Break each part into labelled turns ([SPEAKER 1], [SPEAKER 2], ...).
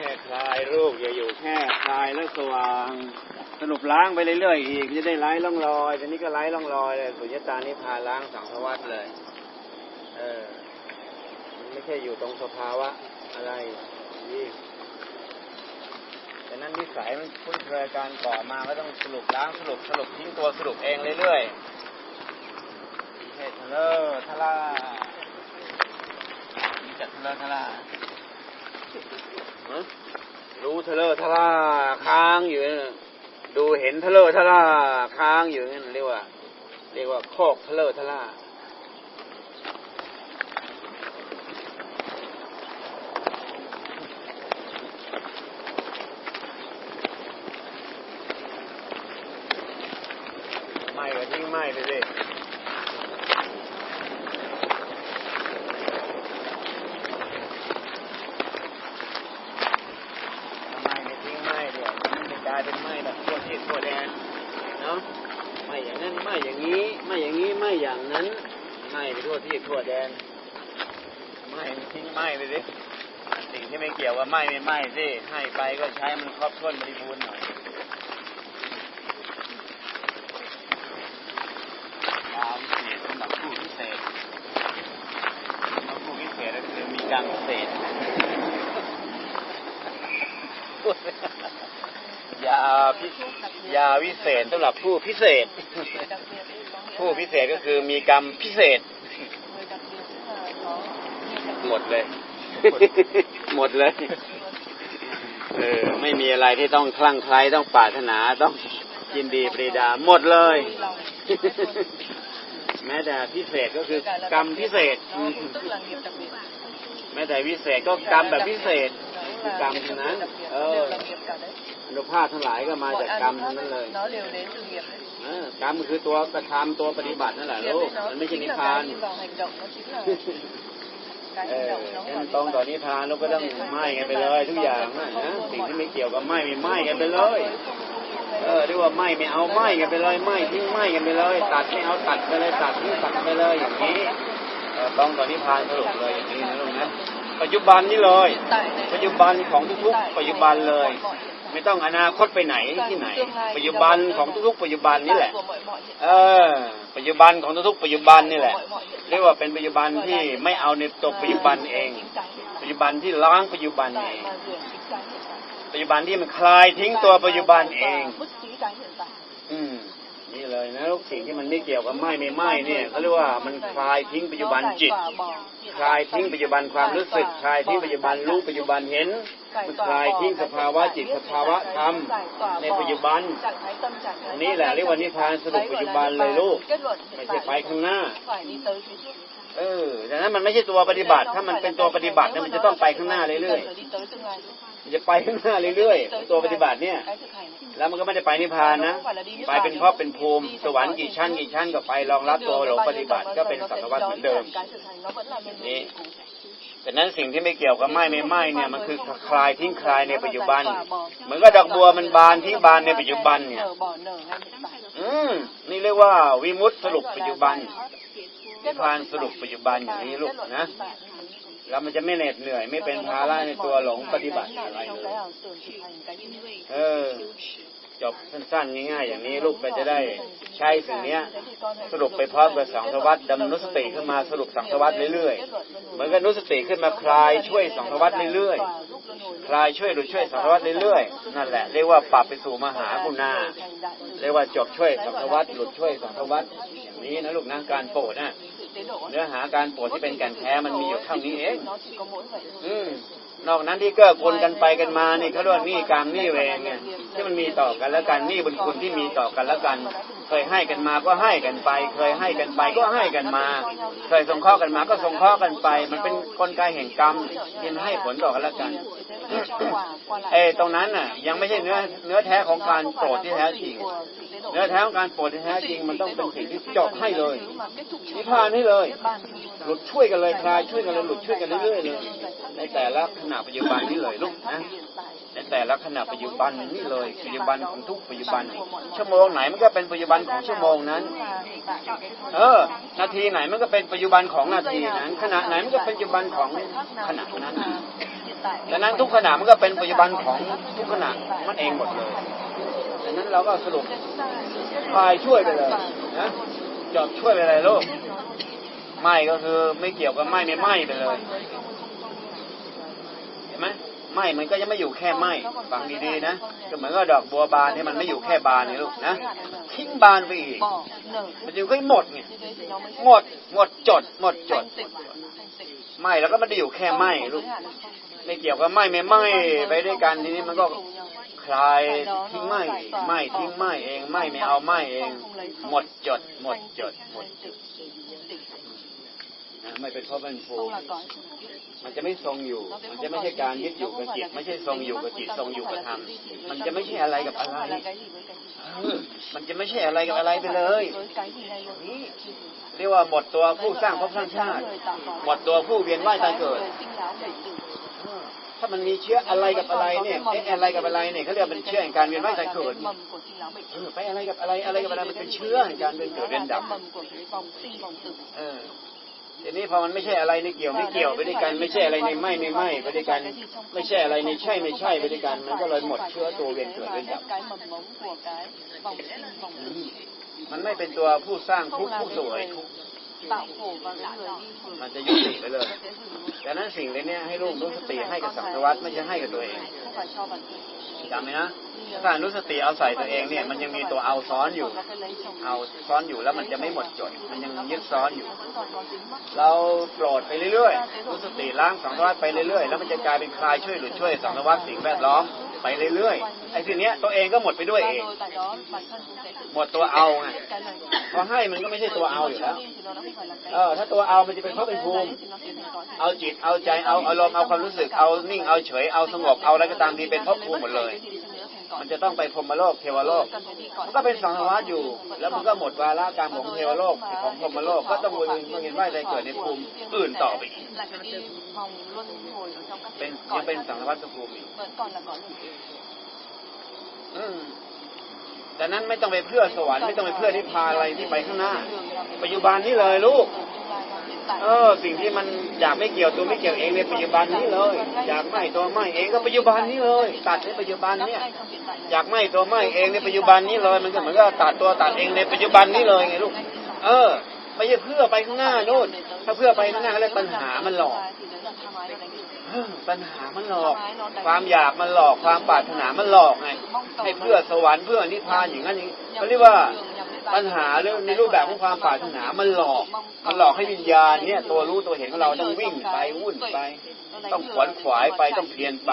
[SPEAKER 1] แค่คลายลูกอย่าอยู่แค่คลายแล้วสว่าง สรุปล้างไปเรื่อยๆอีกจะได้ไร้ร่องรอยทีนี้ก็ไร้ร่องรอยเลยสุญญตานิพพาล้างสังสวัตเลย เออไม่ใช่อยู่ตรงสภาวะอะไรนี่แต่นั้นนิสัยมันคุ้นเคยการก่อมาก็ต้องสรุปล้างสรุปสรุปทิ้งตัวสรุปเองเรื่อยๆเฮ้ยทะเลอทะลาจัดทะเลอทะลา รู้ทะเลอทะลาค้างอยู่ดูเห็นทะเลอทะลาค้างอยู่นั่นเรียกว่า เรียกว่าโคกทะเลอทะลาไม้ก็ทิ้งไม้ไปสิไหม้ไม่ทิ้งไหม้เดี๋ยวมันจะกลายเป็นไหม้แบบทั่วที่ทั่วแดนเนาะไหม้อย่างนั้นไหม้อย่างนี้ไหม้อย่างนี้ไหม้อย่างนั้นไหม้ไปทั่วที่ทั่วแดนไหม้ไม่ทิ้งไหม้ไปสิสิ่งที่ ไม่เกี่ยวว่าไหม้ไม่ไหม้สิให้ไปก็ใช้มันครอบถ้วนบริบูรณ์หน่อยยาวิเศษสำหรับผู้พิเศษสำหรับผู้พิเศษก็คือมีกรรมพิเศษยาพิยาวิเศษสำหรับผู้พิเศษ ผู้พิเศษก็คือมีกรรมพิเศษ หมดเลย หมดเลย เออ ไม่มีอะไรที่ต้องคลั่งไคล้ต้องปรารถนาต้องยินดีปรีดาหมดเลย แม้แต่พิเศษก็คือกรรมพิเศษ แม้แต่วิเศษก็กรรมแบบพิเศษคือกรรมทั้งนั้น เอออนุภาพทั้งหลายก็มาจากกรรมทั้งนั้นเลย
[SPEAKER 2] nó đều đến từ nghiệp đấy.
[SPEAKER 1] เออกรรมคือตัวกระทำตัวปฏิบัตินั่นแหละ
[SPEAKER 2] Nghiệp
[SPEAKER 1] ลู
[SPEAKER 2] ấy
[SPEAKER 1] ก
[SPEAKER 2] nó
[SPEAKER 1] มันไม่ใช่
[SPEAKER 2] chính
[SPEAKER 1] นิ
[SPEAKER 2] là
[SPEAKER 1] พพาน เออฉันตรงต่อ
[SPEAKER 2] น
[SPEAKER 1] นิพพานเราก็ต้องไหม้กันไปเลย ทุกอย่างนะสิ่งที่ไม่เกี่ยวกับไหม้ไม่ไหม้กันไปเลย เออเรียกว่าไหม้ไม่เอาไหม้กันไปเลยไหม้ทิ้งไหม้กันไปเลย ตัดไม่เอาตัดไปเลยตัดทิ้งตัดไปเลยอย่างนี้ต้องต่อนิพพานสรุปเลยอย่างนี้นะลูกนะ ปัจจุบันนี้เลย
[SPEAKER 2] Hiện tại này,
[SPEAKER 1] ปัจจุบันของทุก
[SPEAKER 2] tại
[SPEAKER 1] ๆปัจจุบันเลย
[SPEAKER 2] mọi hiện tại.
[SPEAKER 1] ไม่ต้องอนาคตไปไหนที่ไหน ปัจจุบันของทุกๆ ปัจจุบันนี่แหละ
[SPEAKER 2] Của mọi mọi hiện
[SPEAKER 1] เออ ปัจจุบันของทุกๆ ปัจจุบันนี่แหละ เรียกว่าเป็นปัจจุบันที่ไม่เอาในตัวปัจจุบันเอง
[SPEAKER 2] chính cái hiện
[SPEAKER 1] ปัจจุบันที่ล้างปัจจุบันเอ
[SPEAKER 2] tại
[SPEAKER 1] ง
[SPEAKER 2] mà dường chính cái hiện tại.
[SPEAKER 1] ปัจจุบันที่มันคลายทิ้งตัวปัจจุบันเอง
[SPEAKER 2] Và bứt chính cái hiện tại.
[SPEAKER 1] อืมนี่ เลยนะลูกสิ่งที่มันไม่เกี่ยวกับไหม้ไม่ไหม้เนี่ยเขาเรียกว่ามันคลายทิ้งปัจจุบันจิต คลายทิ้งปัจจุบันความรู้สึก คลายทิ้งปัจจุบันรู้ปัจจุบันเห็นมันคลายทิ้งสภาวะจิตสภาวะธรรมในปัจจุบันอันนี้แหละเรียกว่านิพพานสรุปปัจจุบันเลยลูกไม่ใช่ไปข้างหน้าเออแต่นั้นมันไม่ใช่ตัวปฏิบัติ ถ้ามันเป็นตัวปฏิบัติเนี่ยมันจะต้องไปข้างหน้าเรื่อย
[SPEAKER 2] ๆ
[SPEAKER 1] มันจะไปข้างหน้าเรื่อยๆตัวปฏิบัติเนี่ยแล้วมันก็ไม่ได้ไปนิพพานนะ ไปเป็นเพราะเป็นภูมิ สวรรค์กี่ชั้นกี่ชั้นก็ไปรองรับตัวหลงปฏิบัติก็เป็นสังวัตเหมือนเดิมนี่แต่นั้นสิ่งที่ไม่เกี่ยวกับไหม้ไม่ไหม้เนี่ยมันคือคลายทิ้งคลายในปัจจุบัน เหมือนกับดอกบัวมันบานทิ้งบานในปัจจุบันเนี่ย อืมนี่เรียกว่าวิมุตติสรุปปัจจุบันนิพพานสรุปปัจจุบันอย่างนี้ลูกนะ แล้วมันจะไม่เหน็ดเหนื่อยไม่เป็นภาระในตัวหลงปฏิบัติอะไรเลยเออ จบสั้นๆง่ายๆอย่างนี้ลูกก็จะได้ใช้สิ่งนี้สรุปไปพร้อมกับสังสวัตดำนุสติขึ้นมาสรุปสังสวัตเรื่อยๆเหมือนกับนุสติขึ้นมาคลายช่วยสังสวัตเรื่อยๆคลายช่วยหรือช่วยสังสวัตเรื่อยๆนั่นแหละเรียกว่าปรับไปสู่มหากุณาเรียกว่าจบช่วยสังสวัตหลุดช่วยสังสวัตอย่างนี้นะลูกนะการโปรดนะ เนื้อหาการโปรดที่เป็นแก่นแท้มันมีอยู่เท่านี้เองอืมนอกนั้นที่เกื้อกูลกันไปกันมานี่เขาเรียกว่าหนี่กรรมหนี่เวรไงที่มันมีต่อกันแล้วกันหนี่บุญคุณที่มีต่อกันแล้วกัน เคยให้กันมาก็ให้กันไป เคยให้กันไปก็ให้กันมา เคยสงเคราะห์กันมาก็สงเคราะห์กันไป มันเป็นกลไกแห่งกรรมที่มันให้ผลต่อกันแล้วกัน เอ้ตรงนั้นน่ะ ยังไม่ใช่เนื้อเนื้อแท้ของการโปรดที่แท้จริง เนื้อแท้ของการโปรดที่แท้จริง มันต้องเป็นสิ่งที่เจาะให้เลยนิพพานให้เลย หลุดช่วยกันเลยคลายช่วยกันเลยหลุดช่วยกันเรื่อยๆเลยในแต่ละขณะปัจจุบันนี่เลยลูกนะในแต่ละขณะปัจจุบันนี่เลยปัจจุบันของทุกปัจจุบัน ชั่วโมงไหนมันก็เป็นปัจจุบันของชั่วโมงนั้น เออ นาทีไหนมันก็เป็นปัจจุบันของนาทีนั้น ขณะไหนมันก็เป็นปัจจุบันของขณะนั้น ดังนั้นทุกขณะมันก็เป็นปัจจุบันของทุกขณะมันเองหมดเลยดังนั้นเราก็สรุปพายช่วยไปเลยนะจอบช่วยไปเลยลูกไม่ก็คือไม่เกี่ยวกับไม่ไม่ไม่ไปเลยเห็นไหมไม่มันก็ยังไม่อยู่แค่ไม่ฟังดีๆนะก็เหมือนกับดอกบัวบานที่มันไม่อยู่แค่บานนี่ลูกนะทิ้งบานไปอีก
[SPEAKER 2] bỏ nở
[SPEAKER 1] มันอยู่ก็หมดไง
[SPEAKER 2] như thế thì nó mới
[SPEAKER 1] หมดหมดจด หมดจด
[SPEAKER 2] thanh tịnh thanh tịnh
[SPEAKER 1] ไม่แล้วก็ไม่ได้อยู่แค่ไม่ลูก ไม่เกี่ยวกับไม่ไม่ไม่ไปด้วยกันทีนี้มันก็คลายทิ้งไม่ไม่ทิ้งไม่เองไม่ไม่เอาไม่เอง หมดจด หมดจดหมดจดนะไม่เป็นเพราะเป็นภู
[SPEAKER 2] không
[SPEAKER 1] มิ
[SPEAKER 2] là có
[SPEAKER 1] มันจะไม่ทรงอยู่ มันจะไม่ใช่การยึดอยู่กับจิต ไม่ใช่ทรงอยู่กับจิตทรงอยู่กับธรรม มันจะไม่ใช่อะไรกับอะไร มันจะไม่ใช่อะไรกับอะไรไปเลย เรียกว่าหมดตัวผู้สร้างภพสร้างชาติ หมดตัวผู้เวียนว่ายตายเกิด ถ้ามันมีเชื้ออะไรกับอะไรเนี่ยเอ๊ะอะไรกับอะไรเนี่ยเขาเรียกว่าเป็นเชื้อแห่งการเวียนว่ายตายเกิด
[SPEAKER 2] mầm của sinh lão bệnh
[SPEAKER 1] เออไปอะไรกับอะไรอะไรกับอะไรมันเป็นเชื้อแห่งการเวียนเกิดเวียนดับ
[SPEAKER 2] mầm của cái vòng sinh vòng tử
[SPEAKER 1] เออทีนี้พอมันไม่ใช่อะไรในเกี่ยวไม่เกี่ยวไปด้วยกันไม่ใช่อะไรในไม่ไม่ไม่ไปด้วยกันไม่ใช่อะไรในใช่ไม่ใช่ไปด้วยกันมันก็เลยหมดเชื้อตัวเวียนเกิดเวียนดับ
[SPEAKER 2] cái mầm mống của cái vòng sinh vòng
[SPEAKER 1] อื
[SPEAKER 2] tử
[SPEAKER 1] มมันไม่เป็นตัวผู้สร้างทุกข์ผู้สวยทุก มันจะยุติไปเลยดังนั้นสิ่งเหล่านี้ให้ลูกรู้สติให้กับสังสวัตไม่ใช่ให้กับตัวเองจำไหมนะถ้ารู้สติเอาใส่ตัวเองเนี่ยมันยังมีตัวเอาซ้อนอยู่ เอาซ้อนอยู่แล้วมันจะไม่หมดจด มันยังยึดซ้อนอยู่ เราโกรธไปเรื่อยๆรู้สติล้างสังสวัตไปเรื่อยๆแล้วมันจะกลายเป็นคลายช่วยหรือช่วยสังสวัตสิ่งแวดล้อม ไปเรื่อยๆไอ้ทีเนี้ยตัวเองก็หมดไปด้วยเอง
[SPEAKER 2] rồi tại đó bản thân cũng sẽ tự
[SPEAKER 1] หมดตัวเอาไง
[SPEAKER 2] biết cái này
[SPEAKER 1] พอให้มันก็ไม่ใช่ตัวเอาอยู่แล้ว
[SPEAKER 2] thì nó đã không phải là cái
[SPEAKER 1] เออถ้าตัวเอามันจะเป็นเพราะเป็นภูมิ
[SPEAKER 2] thì nó sẽ thành có
[SPEAKER 1] เอาจิตเอาใจเอาอารมณ์เอาความรู้สึกเอานิ่งเอาเฉยเอาสงบเอาอะไรก็ตามที่เป็นภพภูมิหมดเลย มันจะต้องไปพรหมโลกเทวโลก มันก็เป็นสังสารวัตอยู่ แล้วมันก็หมดวาระการของเทวโลกของพรหมโลกก็ต้องวนเวียนเวียนว่ายใจเกิดในภูมิอื่นต่อไปอีก
[SPEAKER 2] lại phải đi vòng luân hồi ở trong các
[SPEAKER 1] เป็น
[SPEAKER 2] cõi
[SPEAKER 1] ยังเป็น
[SPEAKER 2] khác.
[SPEAKER 1] สังสารวัตภูมิอีก
[SPEAKER 2] vẫn còn là cõi luân hồi
[SPEAKER 1] อืม แต่นั้นไม่ต้องไปเพื่อสวรรค์ไม่ต้องไปเพื่อนิพพานอะไรที่ไปข้างหน้า ปัจจุบันนี้เลยลูก เออ สิ่งที่มันอยากไม่เกี่ยวตัวไม่เกี่ยวเองในปัจจุบันนี้เลย อยากไม่ตัวไม่เองก็ปัจจุบันนี้เลย ตัดในปัจจุบันเนี่ยอยากไม่ตัวไม่เองในปัจจุบันนี้เลย มันก็เหมือนกับตัดตัวตัดเองในปัจจุบันนี้เลยไงลูก เออไม่ใช่เพื่อไปข้างหน้านู่นถ้าเพื่อไปข้างหน้าก็เลยปัญหามันหลอก ปัญหามันหลอก ความอยากมันหลอก ความปรารถนามันหลอกไงให้เพื่อสวรรค์เพื่อนิพพานอย่างนั้นอย่างนี้เขาเรียกว่าปัญหาเรื่องในรูปแบบของความปรารถนามันหลอก มันหลอกให้วิญญาณเนี่ยตัวรู้ตัวเห็นของเราต้องวิ่งไปวุ่นไป ต้องขวนขวายไปต้องเพียรไป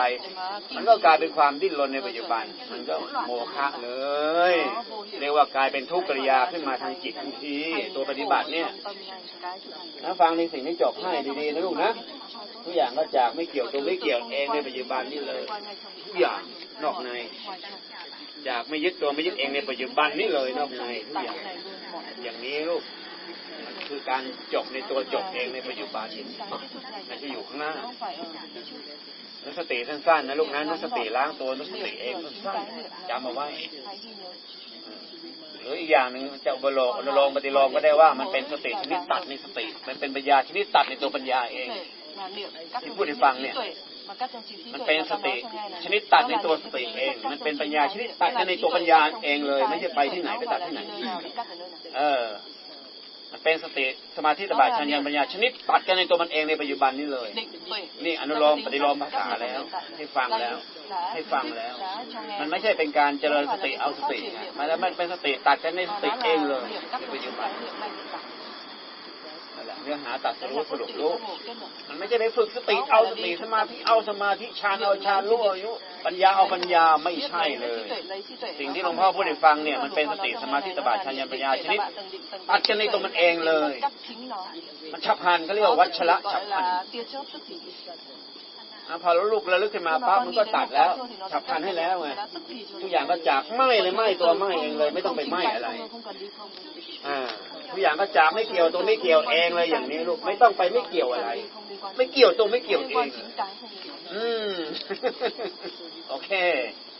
[SPEAKER 1] มันก็กลายเป็นความดิ้นรนในปัจจุบัน มันก็โมฆะเลย เรียกว่ากลายเป็นทุกขกริยาขึ้นมาทางจิตทันทีตัวปฏิบัติเนี่ยนะฟังในสิ่งที่จบให้ดีๆนะลูกนะ ทุกอย่างก็จากไม่เกี่ยวตัวไม่เกี่ยวเองในปัจจุบันนี่เลยทุกอย่างนอกใน จากไม่ยึดตัวไม่ยึดเองในปัจจุบันนี่เลยนอกในทุกอย่างอย่างนี้ลูกมันคือการจบในตัวจบเองในปัจจุบันไม่ใช่อยู่ข้างหน้านุสติสั้นๆนะลูกนะนุสติล้างตัวนุสติเองสั้นๆจำเอาไว้หรืออีกอย่างหนึ่งจะอุปโลกอุโลงปฏิโลมก็ได้ว่ามันเป็นสติชนิดตัดในสติ มันเป็นปัญญาชนิดตัดในตัวปัญญาเอง ที่พูดให้ฟังเนี่ยมันเป็นสติชนิดตัดในตัวสติเอง มันเป็นปัญญาชนิดตัดกันในตัวปัญญาเองเลย ไม่ใช่ไปที่ไหนไปตัดที่ไหน เออ มันเป็นสติสมาธิตบะชัญญาปัญญาชนิดตัดกันในตัวมันเองในปัจจุบันนี้เลย นี่อนุโลมปฏิโลมภาษาแล้ว ให้ฟังแล้ว ให้ฟังแล้ว มันไม่ใช่เป็นการเจริญสติเอาสติไงมันแล้วมันเป็นสติตัดกันในสติเองเลยในปัจจุบัน นั่นแหละเนื้อหาตัดสรู้สรุปรู้มันไม่ใช่ไปฝึกสติเอาสติสมาธิเอาสมาธิฌานเอาฌานรู้อายุปัญญาเอาปัญญาไม่ใช่เลย สิ่งที่หลวงพ่อพูดให้ฟังเนี่ยมันเป็นสติสมาธิตบะชัญญาปัญญาชนิดตัดกันในตัวมันเองเลย มันฉับพลันเขาเรียกว่าวัชระฉับพลันอะพอลูกระลึกขึ้นมาปั๊บมันก็ตัดแล้วฉับพลันให้แล้วไงทุกอย่างก็จากไหม้เลยไหม้ตัวไหม้เองเลย ไม่ต้องไปไหม้อะไร อ่า ทุกอย่างก็จากไม่เกี่ยวตัวไม่เกี่ยวเองเลยอย่างนี้ลูกไม่ต้องไปไม่เกี่ยวอะไร ไม่เกี่ยวตัวไม่เกี่ยวเองอืมโอเค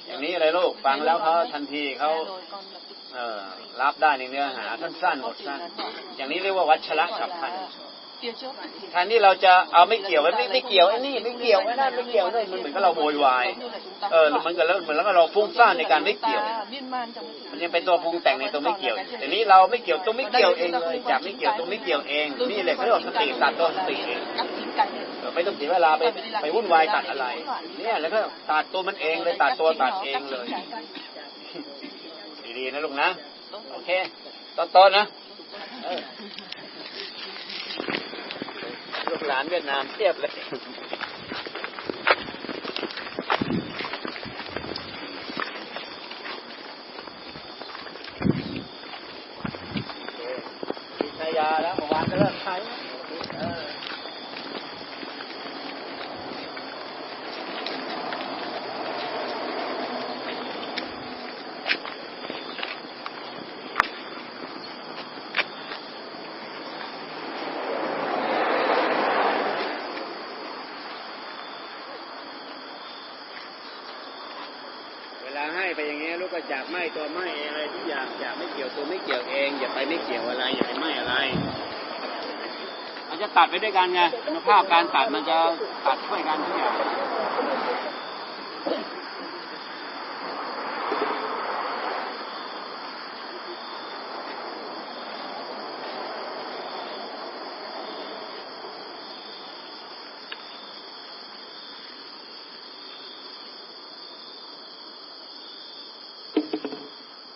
[SPEAKER 1] อย่างนี้อะไรลูกฟังแล้วเขาทันทีเขาเออรับได้ในเนื้อหาสั้นๆหมดสั้นอย่างนี้เรียกว่าวัชระฉับพลัน
[SPEAKER 2] phía trước thực hiện
[SPEAKER 1] แทนที่เราจะเอาไม่เกี่ยวไม่ไม่เกี่ยวไอ้นี่ไม่เกี่ยวไอ้นั่นไม่เกี่ยวนี่มันเหมือนกับเราโวยวาย
[SPEAKER 2] giống như là chúng ta
[SPEAKER 1] เออเหมือนกับแล้วเหมือนแล้วก็เราฟุ้งซ่านในการไม่เกี่ยว
[SPEAKER 2] ta miên man trong cái
[SPEAKER 1] มันยังเป็นตัวปรุงแต่งในตัวไม่เกี่ยวแต่นี้เราไม่เกี่ยวตัวไม่เกี่ยวเองเลยจากไม่เกี่ยวตัวไม่เกี่ยวเองนี่เลยเขาเรียกว่าสติตัดตัวสติเอง
[SPEAKER 2] các chính cái này
[SPEAKER 1] เออไม่ต้องเสียเวลาไปไปวุ่นวายตัดอะไร เนี่ยแล้วก็ตัดตัวมันเองเลยตัดตัวตัดเองเลย ดีๆนะลูกนะโอเคต้นต้นๆนะเออ ลูกหลานเวียดนามเทียบเลย มีชายาแล้วเมื่อวานก็เริ่มใช้เออเวลาให้ไปอย่างเงี้ยลูกก็จากไม่ตัวไม่เองอะไรทุกอย่างจากไม่เกี่ยวตัวไม่เกี่ยวเอง อย่าไปไม่เกี่ยวอะไร อย่าไปไม่อะไร มันจะ ตัดไปด้วยกันไงคุณภาพการตัดมันจะตัดช่วยกันทุกอย่าง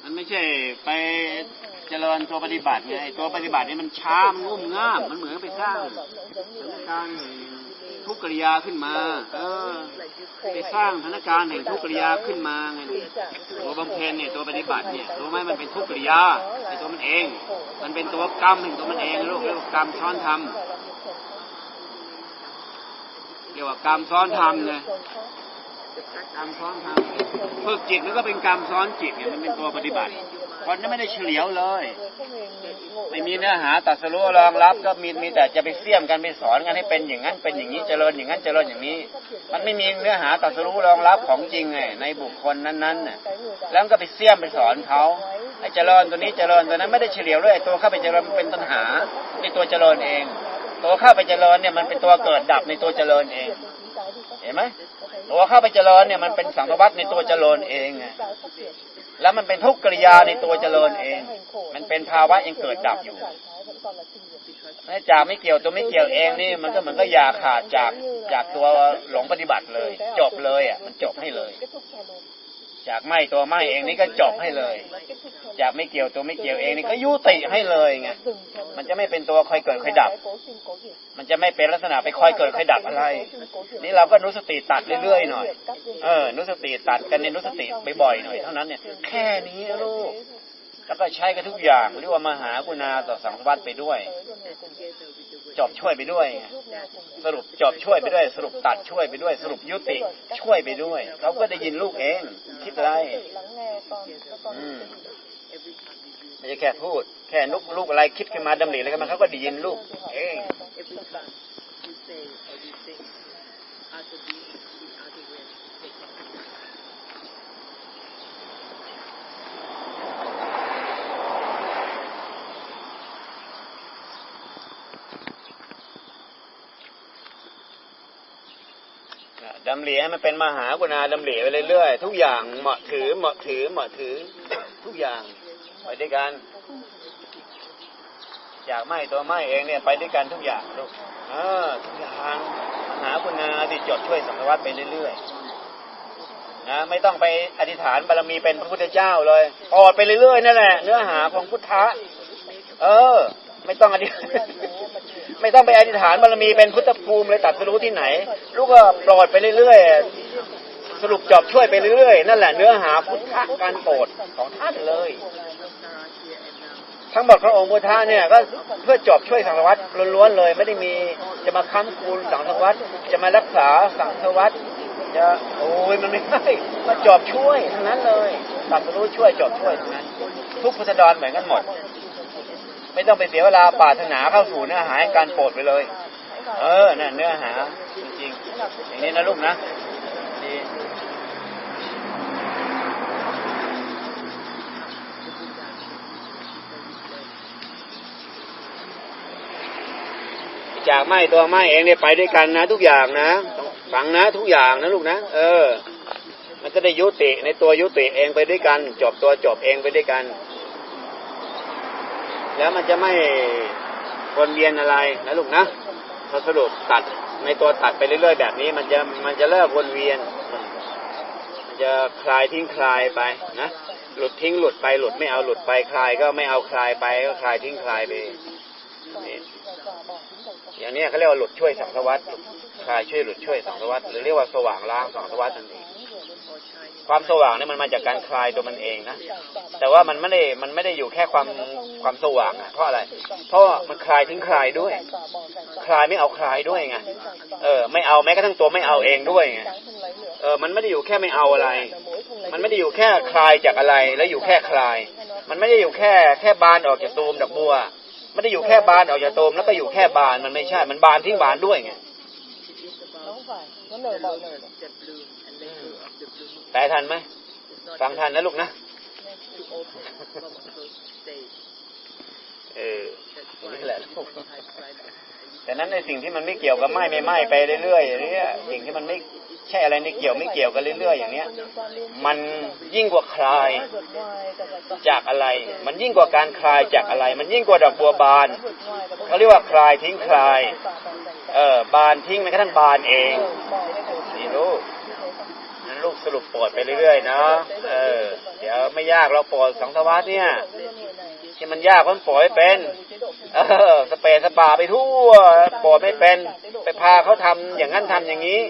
[SPEAKER 1] มันไม่ใช่ไป เจริญตัวปฏิบัติไงตัวปฏิบัตินี่มันช้ามันงุ่มง่ามมันเหมือนไปสร้างสถานการณ์แห่งทุกขกิริยาขึ้นมา เออ ไปสร้างสถานการณ์แห่งทุกขกิริยาขึ้นมาไงตัวบำเพ็ญเนี่ยตัวปฏิบัติเนี่ยรู้ไหมมันเป็นทุกขกิริยาไอ้ตัวมันเอง มันเป็นตัวกรรมแห่งตัวมันเองลูกเรียกว่ากรรมซ้อนทำเรียกว่ากรรมซ้อนทำไงกรรมซ้อนทำฝึกจิตมันก็เป็นกรรมซ้อนจิตเนี่ยมันเป็นตัวปฏิบัติ คนนั้นไม่ได้เฉลียวเลย ไม่มีเนื้อหาตัดสรู้รองรับ ก็มีมีแต่จะไปเสี่ยมกันไปสอนกันให้เป็นอย่างนั้นเป็นอย่างนี้เจริญอย่างนั้นเจริญอย่างนี้ มันไม่มีเนื้อหาตัดสรู้รองรับของจริงไงในบุคคลนั้นๆน่ะแล้วก็ไปเสี่ยมไปสอนเขาไอ้เจริญตัวนี้เจริญตัวนั้นไม่ได้เฉลียวเลยตัวเข้าไปเจริญมันเป็นตัณหาในตัวเจริญเอง ตัวเข้าไปเจริญเนี่ยมันเป็นตัวเกิดดับในตัวเจริญเองเห็นไหมตัวเข้าไปเจริญเนี่ยมันเป็นสังวัตในตัวเจริญเองไง แล้วมันเป็นทุกขกิริยาในตัวเจริญเอง มันเป็นภาวะเองเกิดดับอยู่จากไม่เกี่ยวตัวไม่เกี่ยวเองนี่มันก็เหมือนก็ยาขาดจากจากตัวหลงปฏิบัติเลย จบเลยอะ มันจบให้เลย จากไม่ตัวไม่เองนี่ก็จบให้เลย จากไม่เกี่ยวตัวไม่เกี่ยวเองนี่ก็ยุติให้เลยไงมันจะไม่เป็นตัวคอยเกิดคอยดับ มันจะไม่เป็นลักษณะไปคอยเกิดคอยดับอะไร นี่เราก็นุสติตัดเรื่อยๆหน่อยเออ นุสติตัดกันในนุสติบ่อยๆหน่อยเท่านั้นเนี่ย แค่นี้นะลูกแล้วก็ใช้กันทุกอย่างเรียกว่ามหากุณาต่อสังสารวัตไปด้วย จบช่วยไปด้วยไงสรุปจบช่วยไปด้วย สรุปตัดช่วยไปด้วย สรุปยุติช่วยไปด้วย เขาก็ได้ยินลูกเอง คิดอะไรอืมไม่ใช่แค่พูด แค่นุกลูกอะไรคิดขึ้นมาดำริอะไรกันมาเขาก็ได้ยินลูก เอง ดำเหลีให้มันเป็นมหากุณาดำเหลียไปเรื่อยๆทุกอย่างเหมาะถือเหมาะถือเหมาะถือทุกอย่างไปด้วยกันจากไหมตัวไหมเองเนี่ยไปด้วยกันทุกอย่างลูกเออทุกอย่างมหากุณาที่จดช่วยสังสารวัตไปเรื่อยๆนะไม่ต้องไปอธิษฐานบารมีเป็นพระพุทธเจ้าเลยปอดไปเรื่อยๆนั่นแหละเนื้อหาของพุทธะเออ ไม่ต้องอธิษฐาน ไม่ต้องไปอธิษฐานบารมีเป็นพุทธภูมิเลยตัดสรู้ที่ไหน ลูกก็โปรดไปเรื่อยๆ สรุปจอบช่วยไปเรื่อยๆ นั่นแหละเนื้อหาพุทธการโปรดของท่านเลย ทั้งหมดพระองค์พุทธะเนี่ยก็เพื่อจอบช่วยสังสารวัตรล้วนๆเลย ไม่ได้มีจะมาค้ำคูณสังสารวัตรจะมารักษาสังสารวัตรจะโอ้ยมันไม่ใช่ก็จอบช่วยทั้งนั้นเลยตัดสรู้ช่วยจอบช่วยทั้งนั้น ทุกพุทธดอนเหมือนกันหมด ไม่ต้องไปเสียเวลาปราถนาเข้าสู่เนื้อหาการโปรดไปเลย เออนั่นเนื้อหาจริงๆอย่างนี้นะลูกนะดีจากไม่ตัวไม่เองเนี่ยไปด้วยกันนะ ทุกอย่างนะฟังนะทุกอย่างนะลูกนะเออ มันจะได้ยุติในตัวยุติเองไปด้วยกัน จบตัวจบเองไปด้วยกัน แล้วมันจะไม่วนเวียนอะไรนะลูกนะพอสรุปตัดในตัวตัดไปเรื่อยๆแบบนี้ มันจะมันจะเลิกวนเวียน มันจะคลายทิ้งคลายไปนะหลุดทิ้งหลุดไปหลุดไม่เอาหลุดไปคลายก็ไม่เอาคลายไปก็คลายทิ้งคลายไปอย่างนี้เขาเรียกว่าหลุดช่วยสังสวัตคลายช่วยหลุดช่วยสังสวัตหรือเรียกว่าสว่างล้างสังสวัตนั่นเอง ความสว่างนี่มันมาจากการคลายตัวมันเองนะแต่ว่ามันไม่ได้มันไม่ได้อยู่แค่ความความสว่างอะเพราะอะไร เพราะมันคลายทิ้งคลายด้วย คลายไม่เอาคลายด้วยไงเออ ไม่เอาแม้กระทั่งตัวไม่เอาเองด้วยไงเออมันไม่ได้อยู่แค่ไม่เอาอะไร มันไม่ได้อยู่แค่คลายจากอะไร แล้วอยู่แค่คลาย มันไม่ได้อยู่แค่แค่บานออกจากตูมดอกบัวไม่ได้อยู่แค่บานออกจากตูมแล้วก็อยู่แค่บานมันไม่ใช่ มันบานทิ้งบานด้วยไง แปลทันไหม ฟังทันนะลูกนะ เออนี่แหละลูกแต่นั้นในสิ่งที่มันไม่เกี่ยวกับไหม้ไม่ไหม้ไปเรื่อยๆอย่างเนี้ยสิ่งที่มันไม่ใช่อะไรในเกี่ยวไม่เกี่ยวกันเรื่อยๆอย่างเนี้ย มันยิ่งกว่าคลายจากอะไร มันยิ่งกว่าการคลายจากอะไร มันยิ่งกว่าดอกบัวบานเขาเรียกว่าคลายทิ้งคลาย เออบานทิ้งแม้กระทั่งบานเองนี่ลูกนั้นลูก สรุปโปรดไปเรื่อยๆเนาะเออ เดี๋ยวไม่ยากเราโปรดสังสวัสเนี่ยที่มันยากเพราะมันโปรดไม่เป็น เออ สเปรสปาไปทั่วโปรดไม่เป็น ไปพาเขาทำอย่างนั้นทำอย่างนี้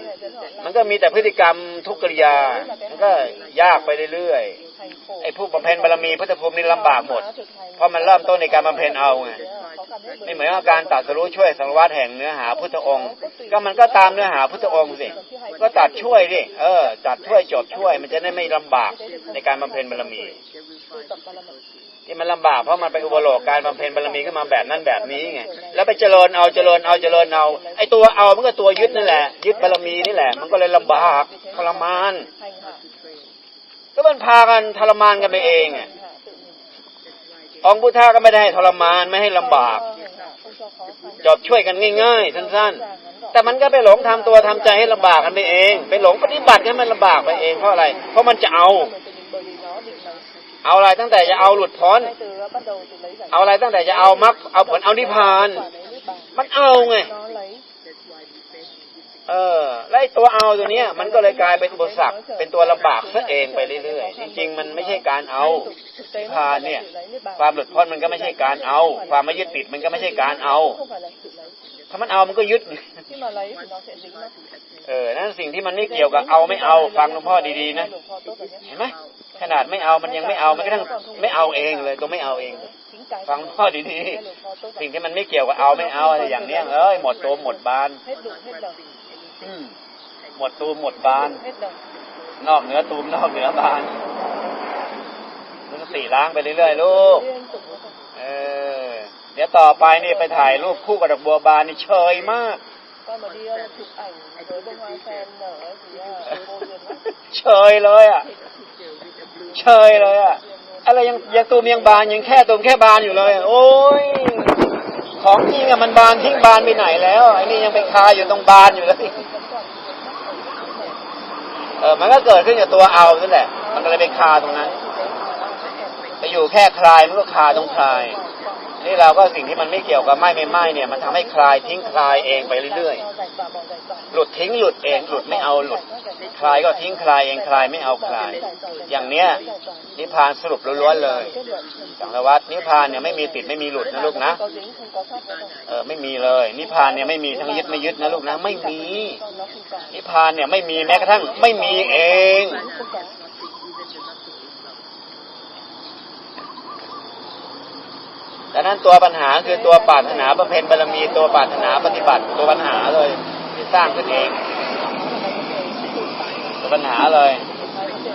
[SPEAKER 1] มันก็มีแต่พฤติกรรมทุกกิริยา มันก็ยากไปเรื่อยๆไอ้ผู้บำเพ็ญบารมีพุทธภูมินี่ลำบากหมด เพราะมันเริ่มต้นในการบำเพ็ญเอาไง ไม่เหมือนกับการตัดสรู้ช่วยสังวัตแห่งเนื้อหาพุทธองค์ ก็มันก็ตามเนื้อหาพุทธองค์สิก็ตัดช่วยดิเออตัดช่วยจบช่วย มันจะได้ไม่ลำบากในการบำเพ็ญบารมีที่มันลำบากเพราะมันไปอุปโลกการบำเพ็ญบารมีขึ้นมาแบบนั้นแบบนี้ไงแล้วไปเจริญเอาเจริญเอาเจริญเอาไอ้ตัวเอามันก็ตัวยึดนั่นแหละยึดบารมีนี่แหละ มันก็เลยลำบากทรมาน ก็มันพากันทรมานกันไปเองอะ องค์พุทธาก็ไม่ได้ให้ทรมานไม่ให้ลำบากจบช่วยกันง่ายๆ สั้นๆ แต่มันก็ไปหลงทำตัวทำใจให้ลำบากกันไปเอง ไปหลงปฏิบัติให้มันลำบากไปเองเพราะอะไร เพราะมันจะเอา เอาอะไรตั้งแต่จะเอาหลุดพ้น เอาอะไรตั้งแต่จะเอามรรคเอาผลเอานิพพาน มันเอาไง เออแล้วไอ้ตัวเอาตัวเนี้ย มันก็เลยกลายเป็นอุปสรรคเป็นตัวลำบากซะเองไปเรื่อยๆจริงๆมันไม่ใช่การเอานิพานเนี่ย ความหลุดพ้นมันก็ไม่ใช่การเอา ความไม่ยึดติดมันก็ไม่ใช่การเอา ถ้ามันเอามันก็ยึดเออนั่นสิ่งที่มันไม่เกี่ยวกับเอาไม่เอาฟังหลวงพ่อดีๆนะเห็นไหมขนาดไม่เอามันยังไม่เอามันก็ทั้งไม่เอาเองเลยตัวไม่เอาเองฟังพ่อดีๆสิ่งที่มันไม่เกี่ยวกับเอาไม่เอาอะไรอย่างเนี้ยเอ้ยหมดตัวหมดบาน
[SPEAKER 2] hết đủ hết đời
[SPEAKER 1] อืมหมดตูมหมดบาน
[SPEAKER 2] hết đời
[SPEAKER 1] นอกเหนือตูมนอกเหนือบานมันสติล้างไปเรื่อยๆลูก
[SPEAKER 2] liên tục nó không
[SPEAKER 1] เออ เดี๋ยวต่อไปนี่ไปถ่ายรูปคู่กับดอกบัวบานนี่เชยมาก
[SPEAKER 2] con mà đi ờ, chụp ảnh với bông hoa sen nở ấy thì ờ, cô duyên lắm
[SPEAKER 1] เชยเลยอะ เชยเลยอะ อะไรยังยังตูมยังบานยังแค่ตูมแค่บานอยู่เลยอะโอ้ย ของจริงอะมันบานทิ้งบานไปไหนแล้วไอ้นี่ยังไปคาอยู่ตรงบานอยู่เลยเออมันก็เกิดขึ้นจากตัวเอานั่นแหละ มันก็เลยไปคาตรงนั้นไปอยู่แค่คลายมันก็คาตรงคลาย นี่เราก็สิ่งที่มันไม่เกี่ยวกับไหม้ไม่ไหม้เนี่ยมันทำให้คลายทิ้งคลายเองไปเรื่อยๆ หลุดทิ้งหลุดเองหลุดไม่เอาหลุด คลายก็ทิ้งคลายเองคลายไม่เอาคลาย อย่างเนี้ยนิพพานสรุปล้วนๆเลยสังสารวัตนิพพานเนี่ยไม่มีติดไม่มีหลุดนะลูกนะเออไม่มีเลย นิพพานเนี่ยไม่มีทั้งยึดไม่ยึดนะลูกนะไม่มี นิพพานเนี่ยไม่มีแม้กระทั่งไม่มีเอง ดังนั้นตัวปัญหาคือตัวปรารถนาบำเพ็ญบารมีตัวปรารถนาปฏิบัติตัวปัญหาเลยที่สร้างขึ้นเอง ตัวปัญหาเลย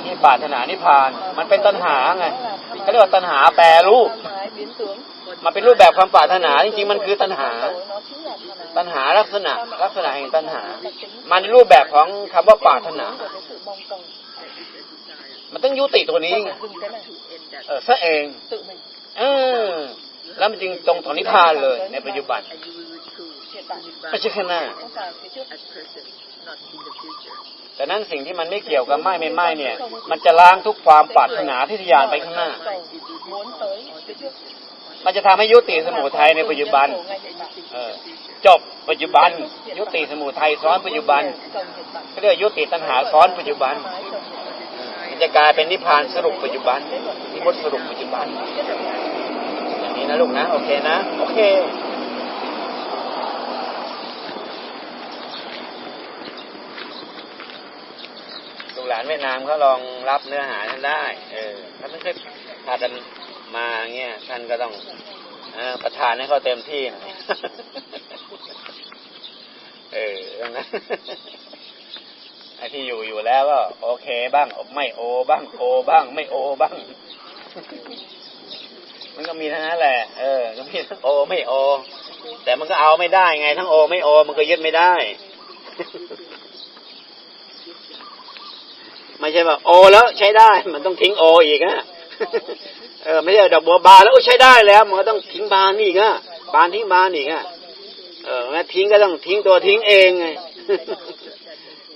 [SPEAKER 1] นี่ปรารถนานิพพาน มันเป็นตัณหาไงเขาเรียกว่าตัณหาแปรรูปมันเป็นรูปแบบความปรารถนาจริงๆมันคือตัณหา ตัณหาลักษณะ ลักษณะแห่งตัณหา มันรูปแบบของคำว่าปรารถนา มันต้องยุติตัวนี้ เออซะเอง
[SPEAKER 2] tự mình
[SPEAKER 1] เออ แล้วมันจึงตรงต่อนิพพานเลยในปัจจุบัน
[SPEAKER 2] hiện tại
[SPEAKER 1] ไม่ใช่ข้างหน้า
[SPEAKER 2] không phải phía trước
[SPEAKER 1] แต่นั้นสิ่งที่มันไม่เกี่ยวกับไม่ไม่ไม่เนี่ย มันจะล้างทุกความปรารถนาที่ทะยานไปข้างหน้า
[SPEAKER 2] cầu muốn tới phía trước
[SPEAKER 1] มันจะทำให้ยุติสมุทัยในปัจจุบัน
[SPEAKER 2] ngay hiện tại
[SPEAKER 1] เออจบปัจจุบัน ยุติสมุทัยซ้อนปัจจุบัน
[SPEAKER 2] chồng hiện tại
[SPEAKER 1] ก็เรียกว่ายุติตัณหาซ้อนปัจจุบัน
[SPEAKER 2] mái chồng hiện tại
[SPEAKER 1] มันจะกลายเป็นนิพพานสรุปปัจจุบันนิพพานสรุปปัจจุบันอย่าง นะลูกนะ โอเคนะ โอเค ลูกหลานเวียดนามเขาลองรับเนื้อหาท่านได้ เออถ้าไม่ใช่พากันมาเงี้ยท่านก็ต้องอประทานให้เขาเต็มที่น่อยเออนั้นไอ้ที่อยู่อยู่แล้วก็โอเคบ้าง ไม่โอบ้าง โอบ้าง ไม่โอบ้าง มันก็มีทั้งนั้นแหละ เออก็มีทั้งโอไม่โอ แต่มันก็เอาไม่ได้ไง ทั้งโอไม่โอ มันก็ยึดไม่ได้ ไม่ใช่ว่าโอแล้วใช้ได้ มันต้องทิ้งโออีกอะเออไม่ใช่ดอกบัวบานแล้วใช้ได้แล้ว มันก็ต้องทิ้งบานอีกอะบานทิ้งบานอีกอะเออแม้ทิ้งก็ต้องทิ้งตัวทิ้งเองไง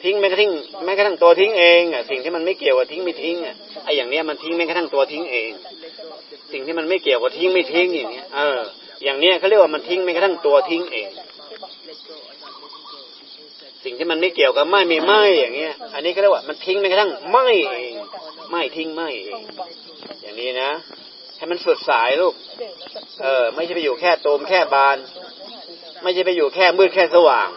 [SPEAKER 1] ทิ้งแม้กระทั่งแม้กระทั่งตัวทิ้งเองอะสิ่งที่มันไม่เกี่ยวกับทิ้งไม่ทิ้งอะไออย่างเนี้ยมันทิ้งแม้กระทั่งตัวทิ้งเอง สิ่งที่มันไม่เกี่ยวกับทิ้งไม่ทิ้งอย่างเงี้ย เออ อย่างเนี้ยเขาเรียกว่ามันทิ้งแม้กระทั่งตัวทิ้งเอง สิ่งที่มันไม่เกี่ยวกับไม่ไม่ไม่อย่างเงี้ย อันนี้ก็เรียกว่ามันทิ้งแม้กระทั่งไม่เองไม่ทิ้งไม่เองอย่างนี้นะให้มันสุดสายลูก เออ ไม่ใช่ไปอยู่แค่โตมแค่บาน ไม่ใช่ไปอยู่แค่มืดแค่สว่าง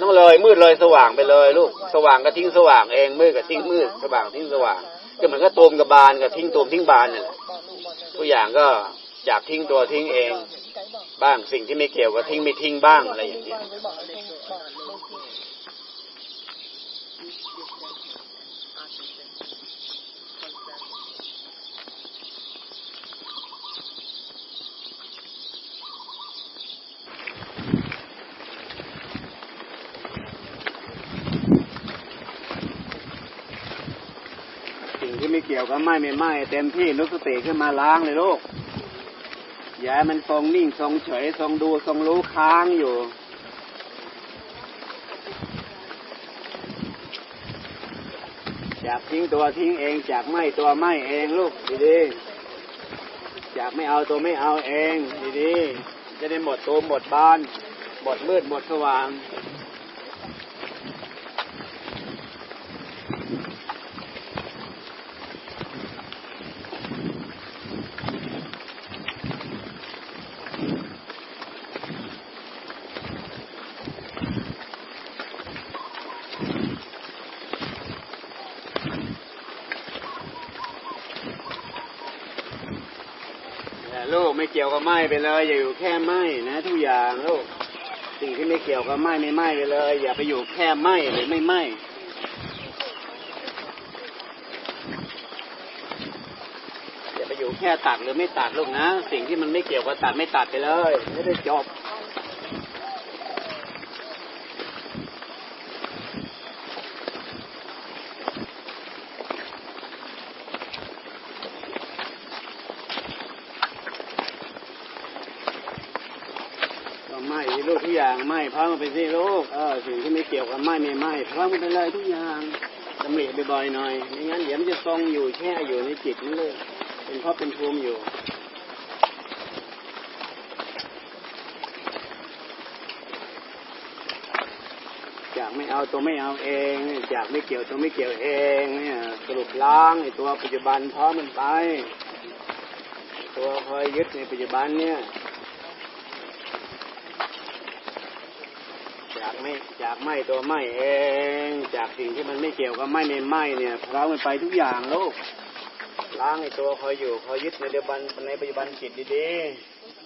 [SPEAKER 1] ต้องเลยมืดเลยสว่างไปเลยลูก สว่างก็ทิ้งสว่างเองมืดก็ทิ้งมืดสว่างทิ้งสว่างก็เหมือนก็ตูมกับบานกับทิ้งโตมทิ้งบานนี่แหละ ทุกอย่างก็อยากทิ้งตัวทิ้งเอง บ้างสิ่งที่ไม่เกี่ยวกับทิ้งไม่ทิ้งบ้างอะไรอย่างนี้งี้ย
[SPEAKER 2] quan với bỏ hay không bỏ đôi khi
[SPEAKER 1] สิ่งที่ไม่ เกี่ยวกับไม่ไม่ไม่เต็มที่นุสติขึ้นมาล้างเลยลูกอย่ามันทรงนิ่งทรงเฉยทรงดูทรงรู้ค้างอยู่จากทิ้งตัวทิ้งเองจากไม่ตัวไม่เองลูกดีๆจากไม่เอาตัวไม่เอาเองดีๆจะได้หมดตัวหมดบ้านหมดมืดหมดสว่าง เกี่ยวกับไหม้ไปเลยอย่าอยู่แค่ไหม้นะ ทุกอย่างลูกสิ่งที่ไม่เกี่ยวกับไหม้ไม่ไหม้ไปเลย อย่าไปอยู่แค่ไหม้หรือไม่ไหม้อย่าไปอยู่แค่ตัดหรือไม่ตัดลูกนะ สิ่งที่มันไม่เกี่ยวกับตัดไม่ตัดไปเลยไม่ได้จบ ก็ไหม้สิ ลูกทุกอย่าไหม้พังไปสิลูกเออสิ่งที่ไม่เกี่ยวกับไหม้ไม่ไหม้พังไปเลยทุกอย่างตำหนิบ่อยๆหน่อยไม่งั้นเดี๋ยวมันจะทรงอยู่แช่อยู่ในจิตนั่นเลยเป็นเพราะเป็นภูมิอยู่จากไม่เอาตัวไม่เอาเองจากไม่เกี่ยวตัวไม่เกี่ยวเองเนี่ยสรุปล้างไอ้ตัวปัจจุบันพร้อมมันไป ตัวคอยยึดในปัจจุบันเนี่ย จาก ไม่จากไม่ตัวไม่เอง จากสิ่งที่มันไม่เกี่ยวกับไม่ไม่ไม่เนี่ยพร้อมไปทุกอย่างลูกล้างไอ้ตัวคอยอยู่คอยยึดในปัจจุบันในปัจจุบันจิตดีๆ